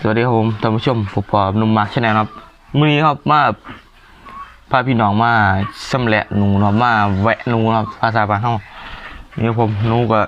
สวัสดีครับผมท่านผู้ชมผมปอบนุ่มมาชแนลครับมือนี้ครับมาพาพี่น้องมาชำแหละหนูเนาะมาแวะหนูเนาะภาษาบ้านเฮานี่ครับผมหนูก็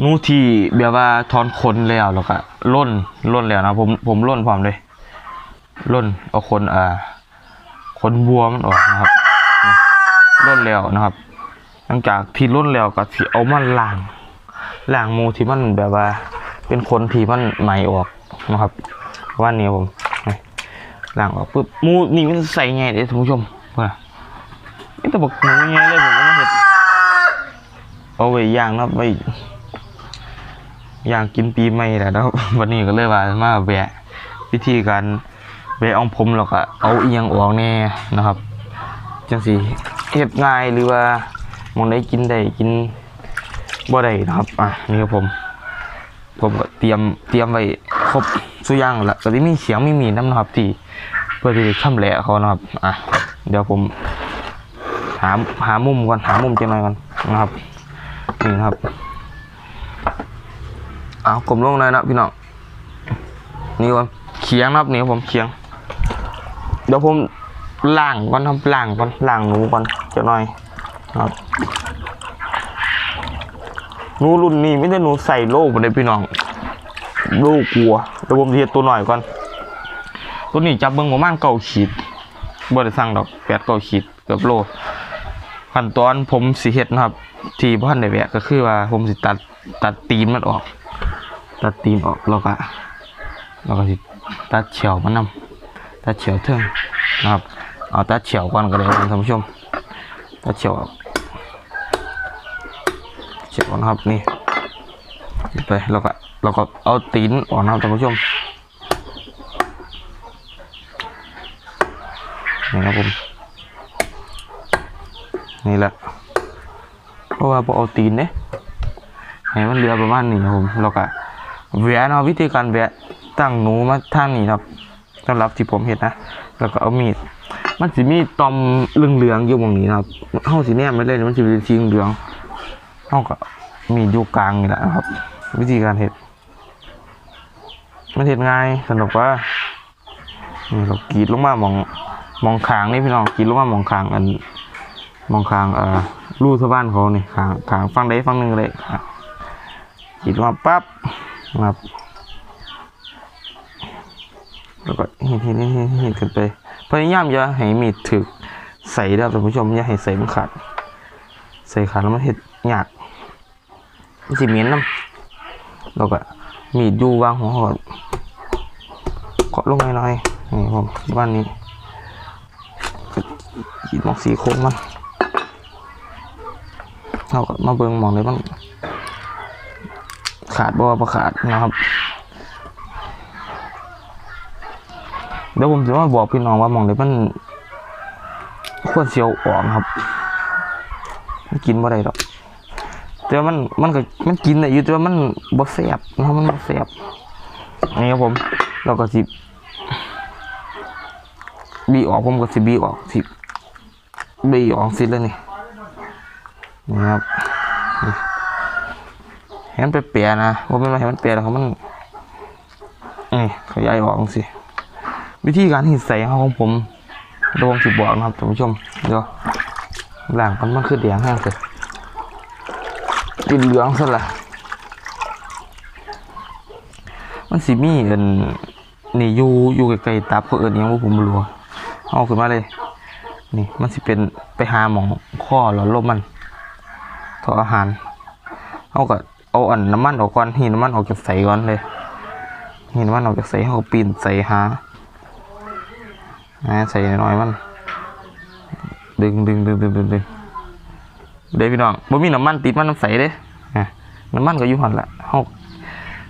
หนูที่แบบว่าถอนขนแล้วแล้วก็ล่นล่นแล้วนะผมผมล่นพร้อมเลยล่นเอาขนอ่าขนวัวมันออกนะครับล่นแล้วนะครับ หลังจากที่ล่นแล้วก็สิเอามาล้างล้างมูที่มันแบบว่า เป็นคนที่มันไหมออกนะครับว่านี้ผมนี่ล้างออกปุ๊บมูนี่มันใส่ไงเด้ท่านผู้ชมว่านี่แต่บอกหมูไงเลยผมก็มาเห็ดเอาไว้ย่างนะไว้ย่างกินปีใหม่แหละแล้ววันนี้ก็เลยว่ามาแวะวิธีการแวะองผมแล้วก็เอาเอียงออกแน่นะครับจังสีเฮ็ดง่ายหรือว่ามองได้กินได้กินบ่ได้นะครับอะนี่ครับผม ผมก็เตรียมเตรียมไว้ครบสุอย่างแล้วก็ที่มีเสียงมีมีน้ำนะครับที่เพื่อที่จะช่ำแหละเขานะครับอะเดี๋ยวผมหาหามุมก่อนหามุมจังหน่อยก่อนนะครับนี่นะครับเอากลมลงเลยนะพี่น้องนี่ครับเคียงนะครับนี่ผมเคียง เดี๋ยวผมล้างก่อนทำล้างก่อนล้างหนูก่อนจะหน่อยนะครับ หนูรุ่นนี้ไม่ได้หนูใส่โล่มาเลยพี่น้องโล่กลัวเดี๋ยวผมเฮ็ดตัวหน่อยก่อน ตัวนี้จับเบิ้งประมาณเก้าขีดบ่ได้สั่งดอกแปดเก้าขีดเกือบโลขั้นตอนผมสิเฮ็ดนะครับ ที่บ้านได้แวะก็คือว่าผมสิตัดตัดตีนมันออก ตัดตีนออกแล้วก็แล้วก็สิตัดเฉียวมันนำตัดเฉียวเทิงนะครับเอาตัดเฉียวก่อนก็ได้ครับท่านผู้ชมตัดเฉียวออก เฉียวนะครับนี่ไปแล้วก็เราก็เอาตีนออกนะครับท่านผู้ชมนี่ครับผมนี่แหละเพราะว่าพอเอาตีนเนี่ยให้มันเหลือประมาณนี้ครับผมแล้วก็แหวะเนาะวิธีการแหวะตั้งหนูมาทางนี้ครับสำหรับที่ผมเห็นนะแล้วก็เอามีดมันสิมีตอมเหลืองๆอยู่ตรงนี้นะครับเฮาสิแนมไม่เลยมันสิเป็นสีเหลือง เฮาก็มีอยู่กลางนี่แหละครับ วิธีการเห็ดมันเห็ดง่ายสนุกว่านี่เรากรีดลงมามองมองขางนี่พี่น้องกรีดลงมามองขางอันมองขางเอ่อรูสะบ้านเขานี่ขางขางฟังใดฟังหนึ่งเลยกรีดลงมาปั๊บครับแล้วก็เห็นเห็นเห็นเห็นเห็นขึ้นไปพยายามอย่าให้มีดถึกใส่ได้ท่านผู้ชมอย่าให้ใส่มันขาดใส่ขาดแล้วมันเห็ดหยาก มันสิเหม็นน้ำแล้วก็มีดยูวางหัวหอดเกาะลงหน่อยๆนี่ผมบ้านนี้ขีดหมอกสีโค้งมันเราก็มาเบิ่งหมองเลยมันขาดบ่ว่าขาดนะครับเดี๋ยวผมจะมาบอกพี่น้องว่าหมองนี้มันควรเสียวออกนครับมันกินบ่ได้หรอก แต่ว่ามันมันก็มันกินได้อยู่แต่ว่ามันบ่แซ่บนะครับมันบ่แซ่บนี่ครับผมเราก็สิบีออกผมก็สิบีออกสิบีออกสิแล้วนี่นี่ครับนี่ให้มันไปเปียนะว่าไม่นว่าให้มันเปียแล้วเขามันนี่ขยายออกสิวิธีการหิดใส่ของผมดวงสิบบอกนะครับท่านผู้ชมเดี๋ยวหลังมันมันคือแดงห้างเกิด กินเหลืองซะละมันสีมีเอินนี่อยู่อยู่ไกลๆตับเขาเอินยังว่าผมบ่รู้เอาขึ้นมาเลย นี่มันสิเป็นไปหาหมองข้อหลอดลมมันทออาหารเอาก็เอาอันน้ำมันออกก่อนหีน้ำมันออกจากใส่ก่อนเลยหีน้ำมันออกจากใส่เขาปีนใส่หานะใส่น้อยๆมันดึงดึงดึงดึงดึงดึงเดี๋ยวพี่น้องบ่มีน้ำมันติดมันน้ำใสเด้ น้ำมันก็อยู่หันละเฮา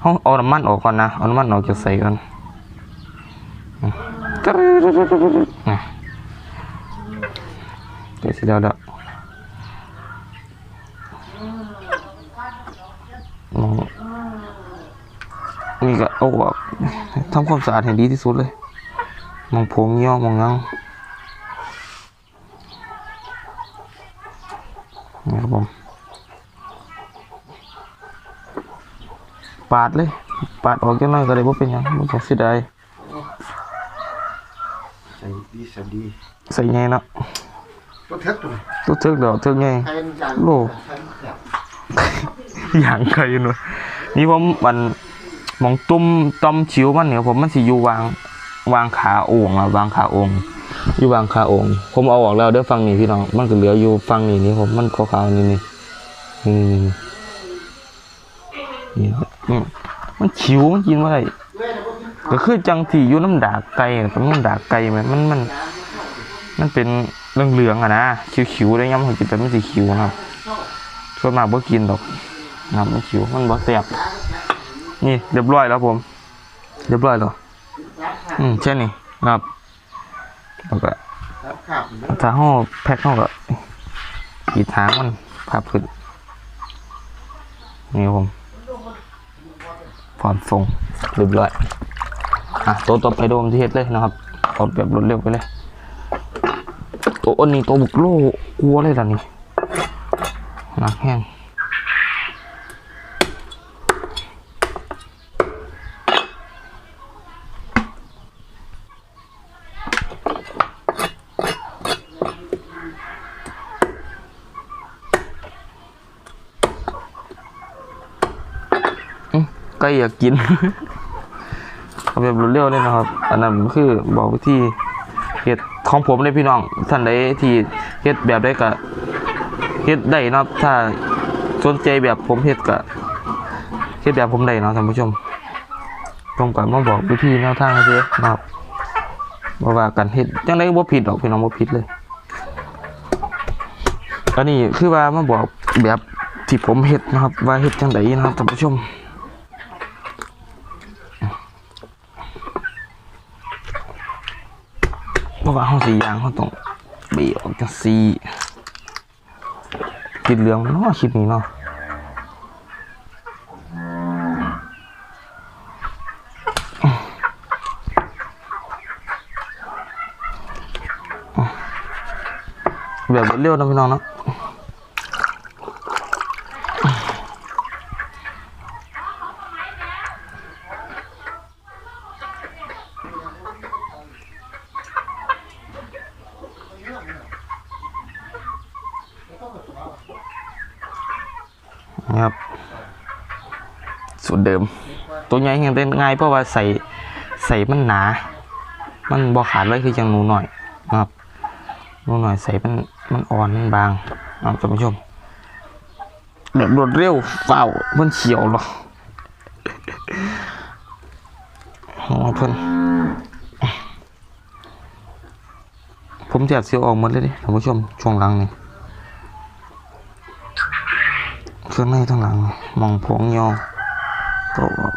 เฮาเอาน้ำมันออกก่อนนะเอาน้ำมันออกจากใส่ก่อนอะตรึ๊ดๆๆๆอะเดี๋ยวสิเดี๋ยวเดี๋ยวมองนี่ก็เอาออกทำความสะอาดให้ดีที่สุดเลยมองผมย่อมองเงานี่ครับผม ปาดเลย ปาดออกจังน้อยก็ได้บ่เป็นหยังบ่ต้องเสียดายใส่ดีใส่ดีใส่ไงเนาะตัวเท็กตัวนี้ตัวเทิกดอกเทิกไง ใครอย่างโลใครแบบอย่างไกลเนาะนี่ผมมันหมองตุ้มต้อมชิวมันเนี่ยผมมันสิอยู่วางวางขาโอ่งอะวางขาโอ่งอยู่วางขาโอ่งผมเอาออกแล้วเด้อฟังนี่พี่น้องมันก็เหลืออยู่ฟังนี่นี่ผมมันขาวๆนี่นี่นี่นี่นี่ ครับอืมมันชิวมันกินว่าไรก็คือจังที่อยู่น้ำดากไก่อะเป็นน้ำดากไก่ไหมมันมัน มันเป็นเรืองเหลืองอะนะคิวๆได้ยังมันกินแต่มันสีคิวนะครับส่วนมากบ่กินดอกนะมันขิวมันบ่แซ่บนี่เรียบร้อยแล้วผม เรียบร้อยแล้วอืมแค่นี้นะครับแล้วก็ถ้าห่อแพ็คห่อก็กีดทางมันพับขึ้นนี่ผม ความทรงเรียบร้อยอะตัวต่อไปโดมที่เฮ็ดเลยนะครับเอาแบบรวดเร็วไปเลย ตัวอันนี้ตัวบุกโลกลัวเลยล่ะนี่หนักแห้ง ใกล้อยากกินเอาแบบรวดเร็วเลยนะครับ อันนั้นคือบอกวิธีเฮ็ดของผมเลยพี่น้องท่านใดที่เฮ็ดแบบได้ก็เฮ็ดได้เนาะถ้าสนใจแบบผมเฮ็ดก็เฮ็ดแบบผมได้เนาะท่านผู้ชมผมก็มาบอกวิธีแนวทางให้เด้อนะครับบ่ว่ากันเฮ็ดจังได๋บ่ผิดดอกพี่น้องบ่ผิดเลยอันนี้คือว่ามาบอกแบบที่ผมเฮ็ดนะครับ ว่าเฮ็ดจังไดนะครับท่านผู้ชม เพราะว่าห้องสียางเขาต้องเบี่ยออกจากสีติดเหลืองเนาะคลิปนี้เนาะแบบเร็วนะพี่น้องเนาะ นี่ครับ สูตรเดิม ตัวใหญ่ยังเต้นง่ายเพราะว่าใส่ใส่มันหนา มันบอขาดเลยคือจังหนูหน่อยนะครับหนูหน่อยใส่มันมันอ่อนมันบางนะครับท่านผู้ชมแบบรวดเร็วเฝ้าวเพิ่นเขียวหรอโอ้เพิ่นผมจะเสียวออกหมดเลยดิท่านผู้ชมช่วงหลังนี่ เครื่องในทั้งหลังมองผงยอโตะออก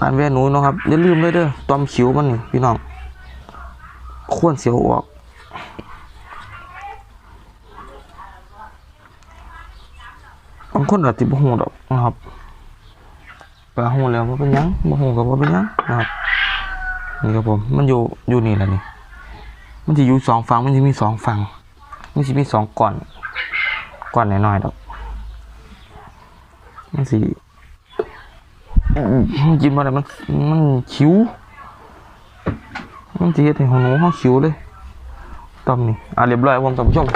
การแว่หนูเนะครับอย่าลืมเลยเด้อตอมขิวมันนี่พี่น้องควรเสียวออกบางคนอาจจะบ่ฮู้ดอกนะครับก็ฮู้แล้วว่าเป็นยังบ่ฮู้ก็บ่เป็นยังนะครับ นี่ครับผม มันอยู่อยู่นี่แหละนี่ มันจะอยู่สองฝั่งมันจะมีสองฝั่งมันจะมีสองก่อนก่อนหน้อยๆดอกมันสิมันกินมาแล้วมันมันคิ้ว มันจะเฮ็ดให้หัวหนูเขาคิ้วเลยตอมนี่อะเรียบร้อยผมท่านผู้ชม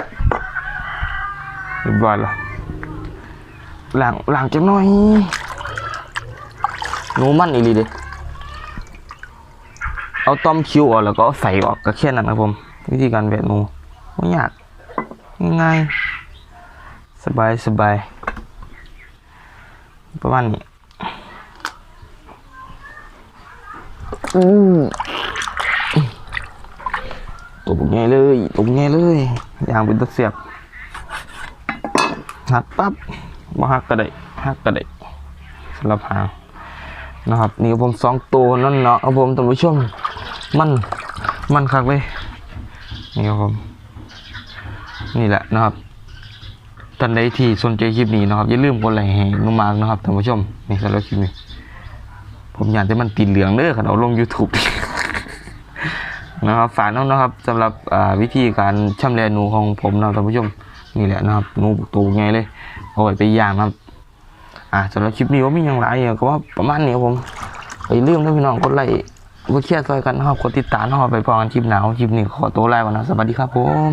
เรียบร้อยแล้วล้างล้างจังหน่อยหนูมันอีหลีเด้ เอาต้อมคิวออกแล้วก็ใส่ออกก็แค่นั้นนะผม วิธีการแบะหนูไม่ยากง่ายสบายสบายประมาณนี้อืมตบไงเลยตบไงเลยยางเป็นตะเสียบหักปั๊บมาหักก็ได้หักก็ได้สำหรับหางนะครับนี่ผมสองตัวนั่นเนาะครับผมท่านผู้ชม มัน มันคักเลย นี่ครับผม นี่แหละนะครับท่านใดที่สนใจคลิปนี้นะครับ อย่าลืมกดไลค์ให้นุ่มากนะครับท่านผู้ชม นี่สำหรับคลิปนี้ ผมอยากจะมันตีนเหลืองเด้อขนเอาลง YouTube นะครับฝากน้องนะครับสำหรับวิธีการช่ำแลหนูของผมนะท่านผู้ชมนี่แหละนะครับหนูตูไงเลยเอาไว้ไปย่างนะครับอ่าสำหรับคลิปนี้ว่ามีอย่างไรก็ว่าประมาณนี้ครับผมไปเรื่องนะพี่น้องกดไลค์ เพื่เคลียร์ซอยกันหอบกดติดตามหอบไปพอกันคลิปหนาวคลิปนี้ขอตัวไล่วันนะสวัสดีครับผม